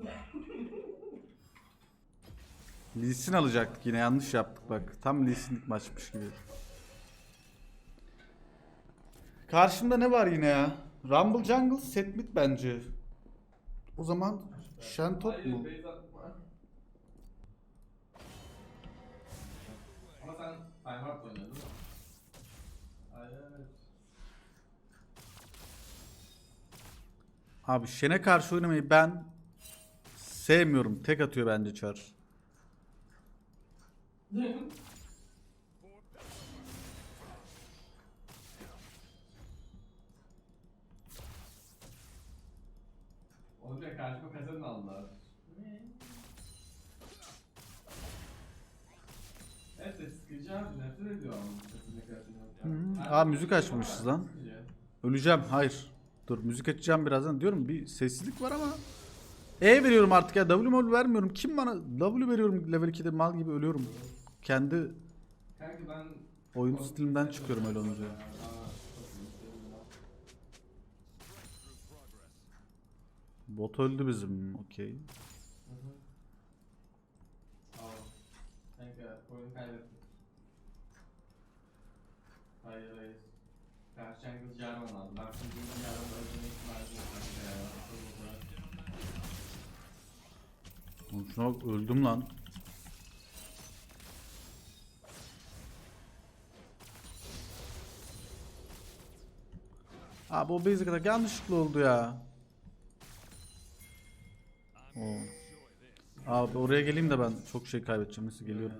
Lee Sin alacaktık yine yanlış yaptık bak. Tam Lee Sin'lik maçmış gibi. Karşımda ne var yine ya? Rumble Jungle set mid bence. O zaman Shentot mu? Ama sen Time Heart oynadın. Abi Shen'e karşı oynamayı ben sevmiyorum. Tek atıyor bence Char. Bile karşıma kazanın aldılar. Evet de nefret. Aa, müzik açmışız lan. Öleceğim. Hayır. Dur müzik açacağım birazdan. Diyorum bir sessizlik var ama. E veriyorum artık ya. W mol vermiyorum. Kim bana W veriyorum level 2'de mal gibi ölüyorum. Kendi Kanka ben oyun stilimden çıkıyorum öyle olunca. Bot öldü bizim. Okey. Kanka oyunu kaybettik. Hayır hayır. Karşı Jungle Jarvan aldı. Ben şimdi Jarvan'ı öldürme ihtimali yok kanka ya. Oğlum Şuna bak öldüm lan. Abi o basic kadar yanlışlıkla oldu ya. Oo. Abi oraya geleyim de ben çok şey kaybedeceğim. Nasıl geliyorum?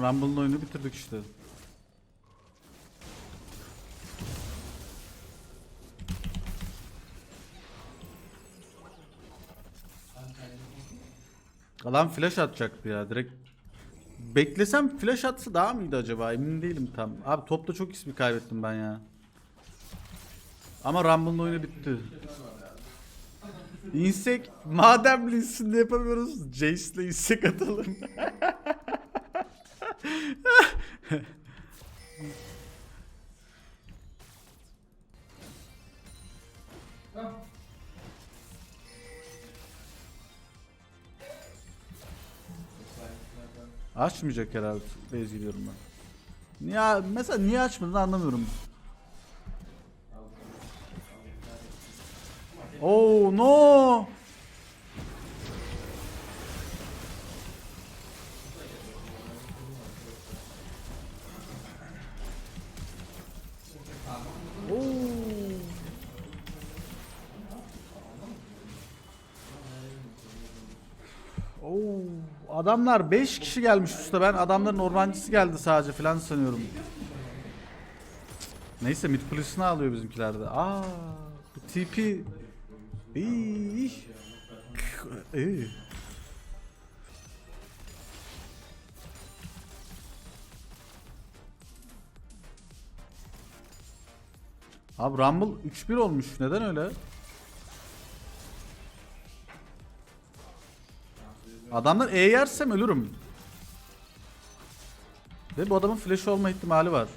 Tamam Rumble'ın oyunu bitirdik işte. Adam flash atacaktı ya direkt. Beklesem flash atsa daha mıydı acaba emin değilim tam. Abi topta çok ismi kaybettim ben ya. Ama Rumble'ın oyunu bitti. İnsek madem Lee'sinde yapamıyoruz Jace'le insek atalım. Açmayacak herhalde. Gidiyorum ben. Niye mesela niye açmadığını anlamıyorum. Oh no! Adamlar 5 kişi gelmiş usta ben adamların ormancısı geldi sadece falan sanıyorum. Neyse mid kulesini alıyor bizimkiler de. Aa, bu TP İyi. İyi. Abi Rumble 3-1 olmuş. Neden öyle? Adamlar E yersem ölürüm. Ve bu adamın flash olma ihtimali var.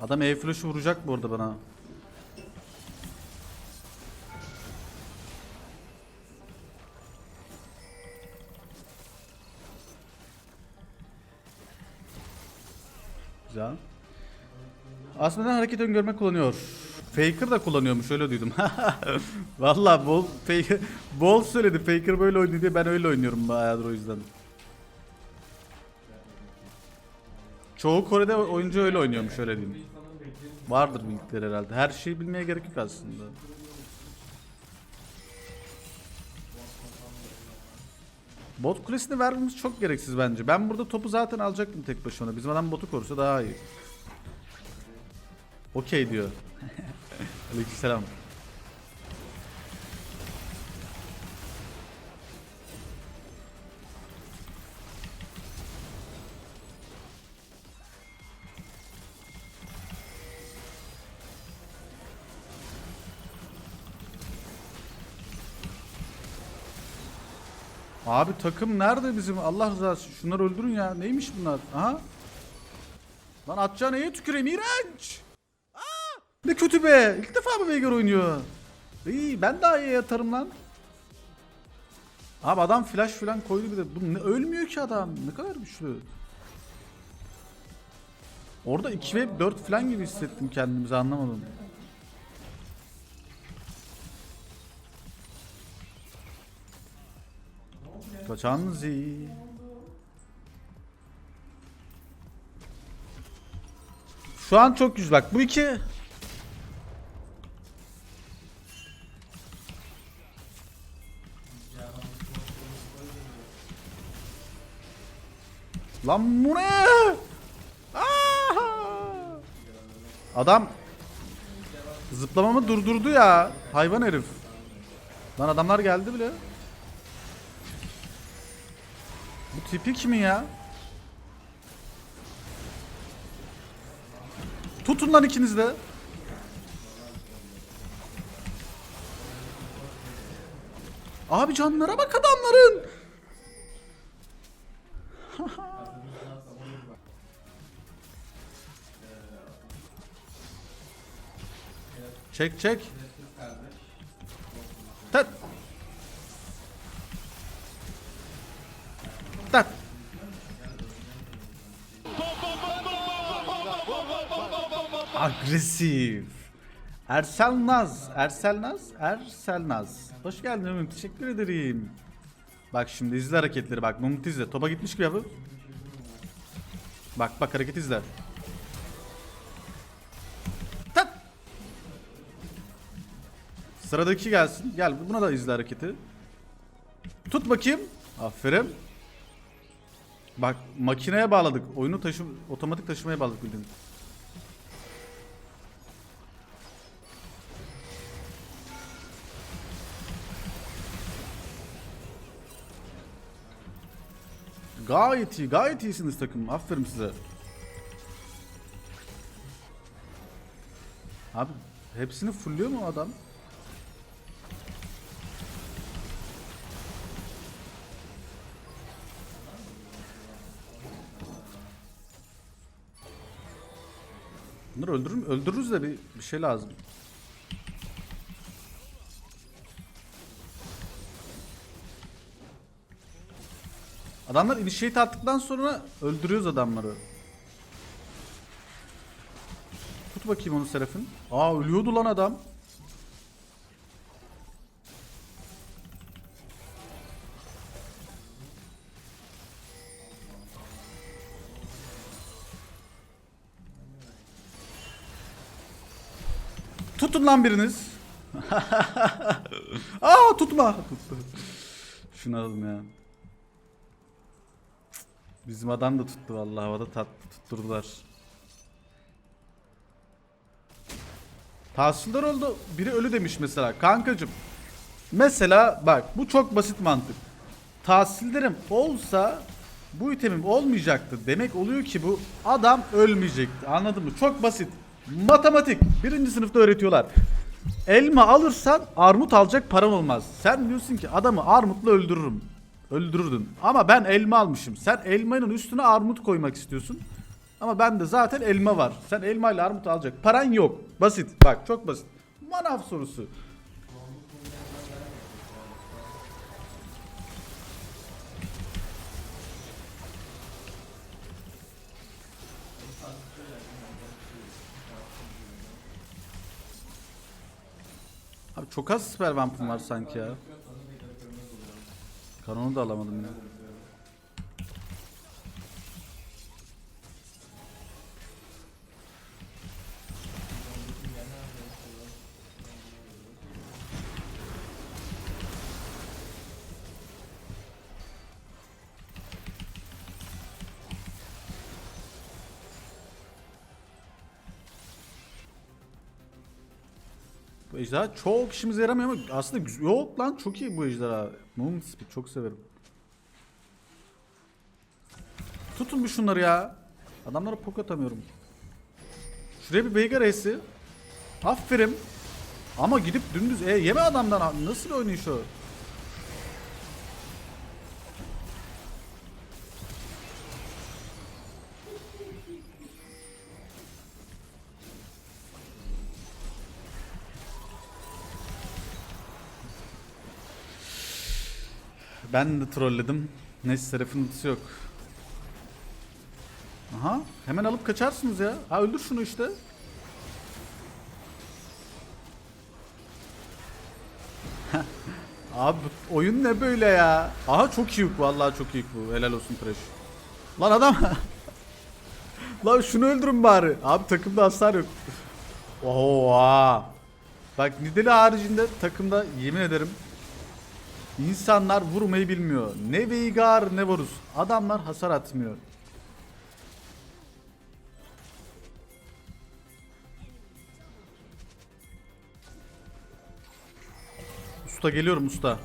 Adam E flash'ı vuracak bu arada bana. Aslında hareket öngörme kullanıyor. Faker da kullanıyormuş öyle duydum. Valla bol bol söyledi. Faker böyle oynuyor diye ben öyle oynuyorum bayağıdır o yüzden. Çoğu Kore'de oyuncu öyle oynuyormuş öyle diyeyim. Vardır bildikleri herhalde. Her şeyi bilmeye gerek yok aslında. Bot kulesini vermemiz çok gereksiz bence. Ben burada topu zaten alacaktım tek başına. Bizim adam botu korusa daha iyi. Okey diyor. Aleykümselam. Abi takım nerede bizim? Allah rızası için şunları öldürün ya. Neymiş bunlar? Aha. Lan atacağın neye tüküreyim? İğrenç. Kötü be. İlk defa mı Veigar oynuyor? İyi ben daha iyi yatarım lan. Abi adam flash falan koydu bir de. Bu ne, ölmüyor ki adam. Ne kadar güçlü. Orada 2 ve 4 falan gibi hissettim kendimizi anlamadım. Kaçan zi. Şu an çok güzel. Bak bu iki Lan bu ne? Adam zıplamamı durdurdu ya. Hayvan herif. Lan adamlar geldi bile. Bu tipi kimin ya? Tutun lan ikiniz de. Abi canlara bak adamların. Çek çek. Tat. Tat. Agresif. Ersel Naz. Ersel Naz. Ersel Naz. Hoş geldin Ömür. Teşekkür ederim. Bak şimdi izle hareketleri bak. Mumut izle. Topa gitmiş gibi yapıp. Bak bak hareket izle. Sıradaki gelsin. Gel buna da izle hareketi. Tut bakayım. Aferin. Bak makineye bağladık. Oyunu taşı otomatik taşımaya bağladık bildiğin. Gayet iyi, gayet iyisiniz takım. Aferin size. Abi hepsini fulluyor mu adam? Bunları öldürür? Öldürürüz de bir, bir şey lazım. Adamlar initiate attıktan sonra öldürüyoruz adamları. Tut bakayım onu Seraf'in. Aa ölüyordu lan adam. Tutun lan biriniz. Aa tutma. Şunu alalım ya. Bizim adam da tuttu vallahi havada tat tutturdular. Tahsildar oldu. Biri ölü demiş mesela. Kankacım. Mesela bak bu çok basit mantık. Tahsilderim olsa bu itemim olmayacaktı. Demek oluyor ki bu adam ölmeyecekti. Anladın mı? Çok basit. Matematik. Birinci sınıfta öğretiyorlar. Elma alırsan armut alacak paran olmaz. Sen diyorsun ki adamı armutla öldürürüm. Öldürürdün. Ama ben elma almışım. Sen elmanın üstüne armut koymak istiyorsun. Ama bende zaten elma var. Sen elma ile armut alacak. Paran yok. Basit. Bak çok basit. Manav sorusu. Çok az süper vampum var sanki ya. Kanonu da alamadım ya. Bu ejderha çok işimize yaramıyor ama aslında. Yok lan çok iyi bu ejderha. Moon Speed çok severim. Tutun bir şunları ya. Adamlara pok atamıyorum. Şuraya bir Veigar. Aferin. Ama gidip dümdüz e, yeme adamdan nasıl oynayış o? Ben de trolledim. Neyse ultisi yok. Aha hemen alıp kaçarsınız ya. Ha öldür şunu işte. Abi oyun ne böyle ya? Aha çok iyi bu vallahi çok iyi bu. Helal olsun Trash. Lan adam. Lan şunu öldürün bari. Abi takımda hasar yok. Oha. Bak Nidali haricinde takımda yemin ederim İnsanlar vurmayı bilmiyor. Ne Veigar ne Varus. Adamlar hasar atmıyor. Usta geliyorum usta.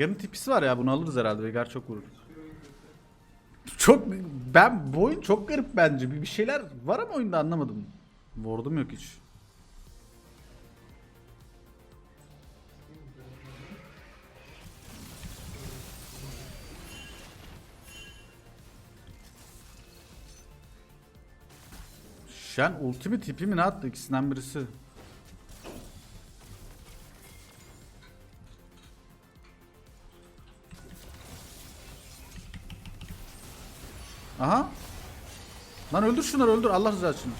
Veigar'ın tipisi var ya bunu alırız herhalde. Veigar çok vurur. Çok ben bu oyun çok garip bence. Bir, bir şeyler var ama oyunda anlamadım. Ward'um yok hiç. Shen ultimate tipi mi ne attı ikisinden birisi? Lan öldür şunları öldür Allah rızası için.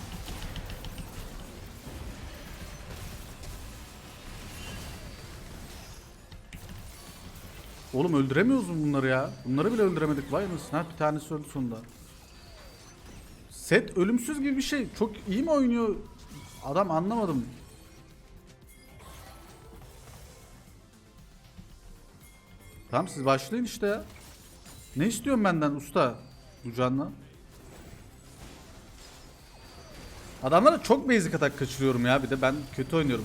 Oğlum öldüremiyoruz mu bunları ya? Bunları bile öldüremedik vay mısın? Ha bir tanesi öldü sonunda. Set ölümsüz gibi bir şey. Çok iyi mi oynuyor? Adam anlamadım. Tamam siz başlayın işte ya. Ne istiyorsun benden usta? Bu canla. Adamlara çok basic atak kaçırıyorum ya bir de ben kötü oynuyorum.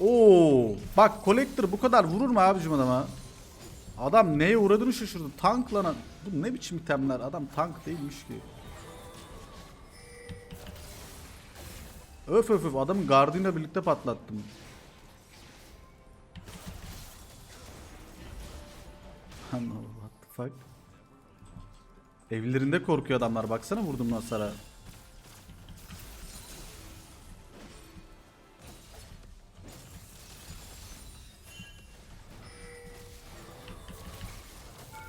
Oo, bak collector bu kadar vurur mu abicim adama? Adam neye uğradığını şaşırdı. Tanklanan. Bu ne biçim itemler? Adam tank değilmiş ki. Öf öf öf adamın gardıyla birlikte patlattım. What the fuck? Evlerinde korkuyor adamlar. Baksana vurdum hasara.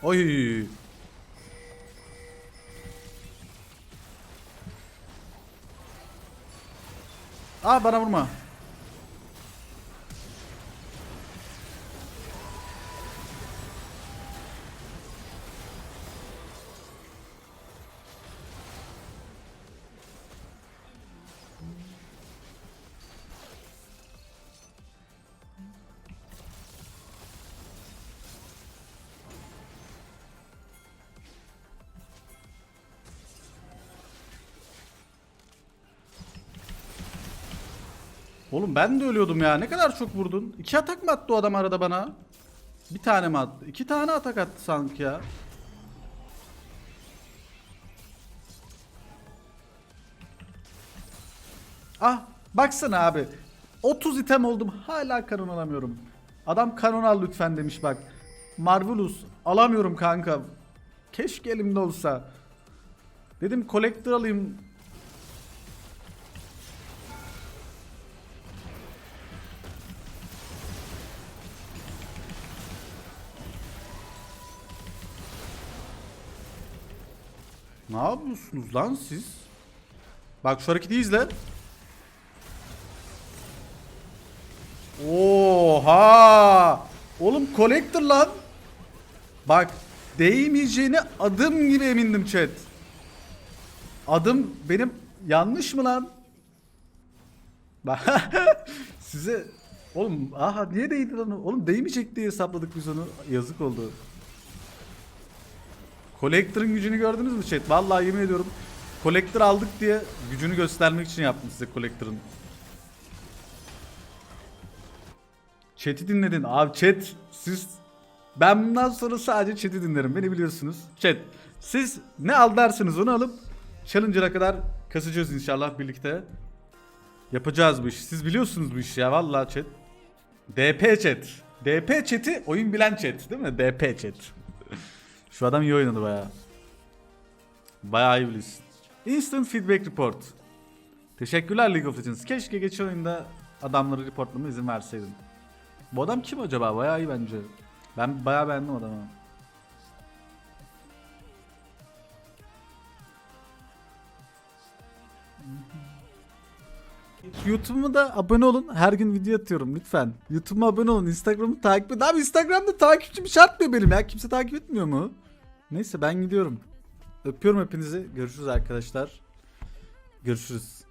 Oy. Aa bana vurma. Oğlum ben de ölüyordum ya. Ne kadar çok vurdun. İki atak mı attı o adam arada bana? Bir tane mi attı? İki tane atak attı sanki ya. Ah baksana abi. 30 item oldum. Hala kanon alamıyorum. Adam kanon al lütfen demiş bak. Marvelous alamıyorum kanka. Keşke elimde olsa. Dedim collector alayım. Ne yapıyorsunuz lan siz? Bak şu hareketi izle. Oha! Oğlum collector lan. Bak değmeyeceğine adım gibi emindim chat. adım benim yanlış mı lan? Size oğlum aha niye değdi lan? Oğlum değmeyecek diye hesapladık biz onu. Yazık oldu. Collector'ın gücünü gördünüz mü chat? Vallahi yemin ediyorum. Collector aldık diye gücünü göstermek için yaptım size Collector'ın. Chat'i dinledin. Abi chat siz ben bundan sonra sadece chat'i dinlerim. Beni biliyorsunuz. Chat siz ne al dersiniz onu alıp Challenger'a kadar kasacağız inşallah birlikte. Yapacağız bu işi. Siz biliyorsunuz bu işi ya vallahi chat. DP chat. DP chat'i oyun bilen chat değil mi? DP chat. Şu adam iyi oynadı. Bayağı iyi biliyorsun. Instant Feedback Report. Teşekkürler League of Legends. Keşke geçen oyunda adamları reportlama izin verseydin. Bu adam kim acaba? Bayağı iyi bence. Ben bayağı beğendim adamı. YouTube'uma da abone olun. Her gün video atıyorum lütfen. YouTube'uma abone olun. Instagram'ı takip edin. Abi Instagram'da takipçim şart mı benim ya? Kimse takip etmiyor mu? Neyse ben gidiyorum. Öpüyorum hepinizi. Görüşürüz arkadaşlar. Görüşürüz.